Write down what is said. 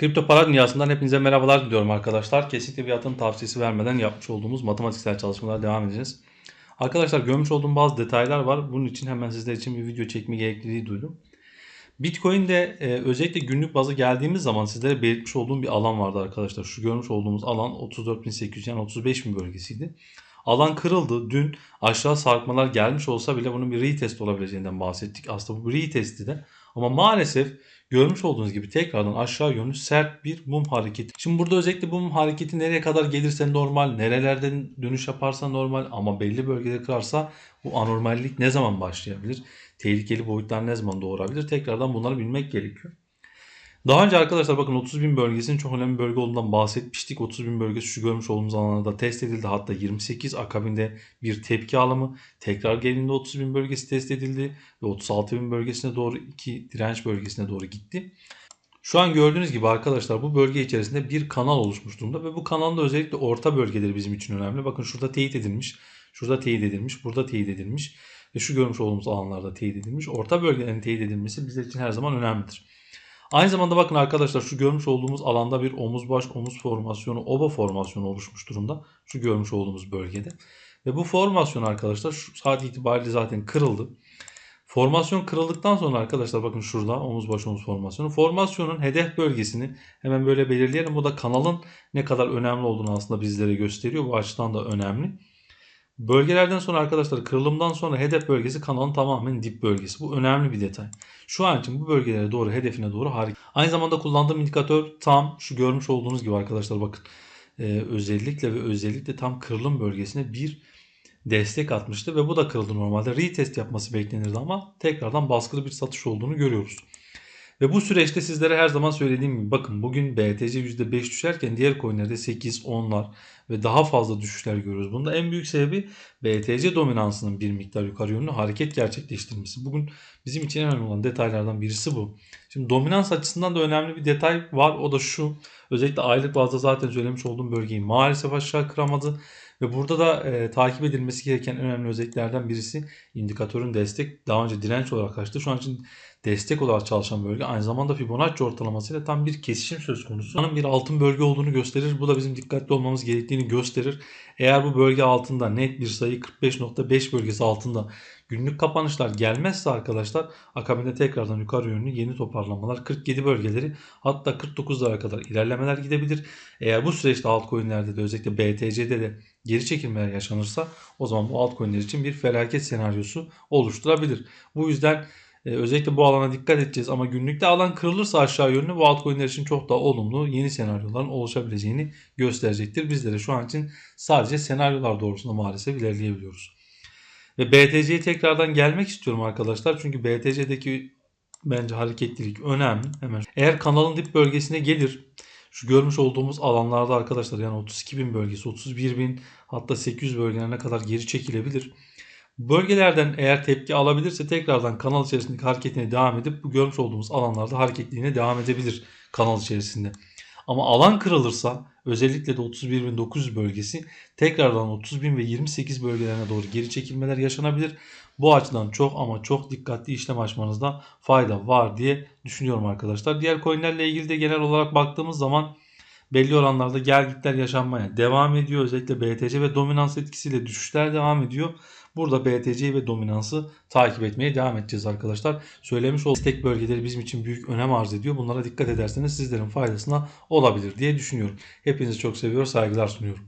Kripto para dünyasından hepinize merhabalar diliyorum arkadaşlar. Kesinlikle bir yatırım tavsiyesi vermeden yapmış olduğumuz matematiksel çalışmalara devam edeceğiz. Arkadaşlar görmüş olduğum bazı detaylar var. Bunun için hemen sizler için bir video çekme gerekliliği duydum. Bitcoin'de e, özellikle günlük bazı geldiğimiz zaman sizlere belirtmiş olduğum bir alan vardı arkadaşlar. Şu görmüş olduğumuz alan 34.800 yani 35.000 bölgesiydi. Alan kırıldı. Dün aşağı sarkmalar gelmiş olsa bile bunun bir retest olabileceğinden bahsettik. Aslında bu retesti de. Ama maalesef görmüş olduğunuz gibi tekrardan aşağı yönlü sert bir mum hareketi. Şimdi burada özellikle bu mum hareketi nereye kadar gelirse normal, nerelerden dönüş yaparsa normal ama belli bölgede kırarsa bu anormallik ne zaman başlayabilir? Tehlikeli boyutlar ne zaman doğurabilir? Tekrardan bunları bilmek gerekiyor. Daha önce arkadaşlar bakın 30 bin bölgesinin çok önemli bir bölge olduğundan bahsetmiştik. 30 bin bölgesi şu görmüş olduğumuz alanda test edildi. Hatta 28 akabinde bir tepki alımı. Tekrar geldiğinde 30 bin bölgesi test edildi. Ve 36 bin bölgesine doğru iki direnç bölgesine doğru gitti. Şu an gördüğünüz gibi arkadaşlar bu bölge içerisinde bir kanal oluşmuş durumda. Ve bu kanalın da özellikle orta bölgeleri bizim için önemli. Bakın şurada teyit edilmiş. Şurada teyit edilmiş. Burada teyit edilmiş. Ve şu görmüş olduğumuz alanlarda teyit edilmiş. Orta bölgelerin teyit edilmesi bizler için her zaman önemlidir. Aynı zamanda bakın arkadaşlar şu görmüş olduğumuz alanda bir omuz baş omuz formasyonu, oba formasyonu oluşmuş durumda. Şu görmüş olduğumuz bölgede. Ve bu formasyon arkadaşlar şu saat itibariyle zaten kırıldı. Formasyon kırıldıktan sonra arkadaşlar bakın şurada omuz baş omuz formasyonu. Formasyonun hedef bölgesini hemen böyle belirleyelim. Bu da kanalın ne kadar önemli olduğunu aslında bizlere gösteriyor. Bu açıdan da önemli. Bölgelerden sonra arkadaşlar kırılımdan sonra hedef bölgesi kanalın tamamen dip bölgesi. Bu önemli bir detay. Şu an için bu bölgelere doğru hedefine doğru hareket. Aynı zamanda kullandığım indikatör tam şu görmüş olduğunuz gibi arkadaşlar bakın. Ee, özellikle ve özellikle tam kırılım bölgesine bir destek atmıştı ve bu da kırıldı normalde. Retest yapması beklenirdi ama tekrardan baskılı bir satış olduğunu görüyoruz. Ve bu süreçte sizlere her zaman söylediğim gibi bakın bugün BTC %5 düşerken diğer coinlerde 8, 10'lar ve daha fazla düşüşler görüyoruz. Bunda en büyük sebebi BTC dominansının bir miktar yukarı yönlü hareket gerçekleştirmesi. Bugün bizim için önemli olan detaylardan birisi bu. Şimdi dominans açısından da önemli bir detay var. O da şu. Özellikle aylık bazda zaten söylemiş olduğum bölgeyi maalesef aşağı kıramadı. Ve burada da e, takip edilmesi gereken önemli özelliklerden birisi indikatörün destek. Daha önce direnç olarak açtı. Şu an için destek olarak çalışan bölge. Aynı zamanda Fibonacci ortalamasıyla tam bir kesişim söz konusu. Bunun bir altın bölge olduğunu gösterir. Bu da bizim dikkatli olmamız gerektiğini gösterir. Eğer bu bölge altında net bir sayı 45.5 bölgesi altında günlük kapanışlar gelmezse arkadaşlar akabinde tekrardan yukarı yönlü yeni toparlamalar 47 bölgeleri hatta 49'lara kadar ilerlemeler gidebilir. Eğer bu süreçte altcoin'lerde de özellikle BTC'de de geri çekilmeler yaşanırsa o zaman bu altcoin'ler için bir felaket senaryosu oluşturabilir. Bu yüzden ee, özellikle bu alana dikkat edeceğiz ama günlükte alan kırılırsa aşağı yönlü bu altcoin'ler için çok daha olumlu yeni senaryoların oluşabileceğini gösterecektir. Bizlere şu an için sadece senaryolar doğrusunda maalesef ilerleyebiliyoruz. Ve BTC'ye tekrardan gelmek istiyorum arkadaşlar. Çünkü BTC'deki bence hareketlilik önemli. Hemen eğer kanalın dip bölgesine gelir şu görmüş olduğumuz alanlarda arkadaşlar yani 32 bin bölgesi 31 bin hatta 800 bölgelerine kadar geri çekilebilir. Bölgelerden eğer tepki alabilirse tekrardan kanal içerisindeki hareketine devam edip bu görmüş olduğumuz alanlarda hareketliliğine devam edebilir kanal içerisinde. Ama alan kırılırsa özellikle de 31.900 bölgesi tekrardan 30.000 ve 28 bölgelerine doğru geri çekilmeler yaşanabilir. Bu açıdan çok ama çok dikkatli işlem açmanızda fayda var diye düşünüyorum arkadaşlar. Diğer coinlerle ilgili de genel olarak baktığımız zaman belli oranlarda gelgitler yaşanmaya devam ediyor. Özellikle BTC ve dominans etkisiyle düşüşler devam ediyor. Burada BTC ve dominansı takip etmeye devam edeceğiz arkadaşlar. Söylemiş olduğum destek bölgeleri bizim için büyük önem arz ediyor. Bunlara dikkat ederseniz sizlerin faydasına olabilir diye düşünüyorum. Hepinizi çok seviyor, saygılar sunuyorum.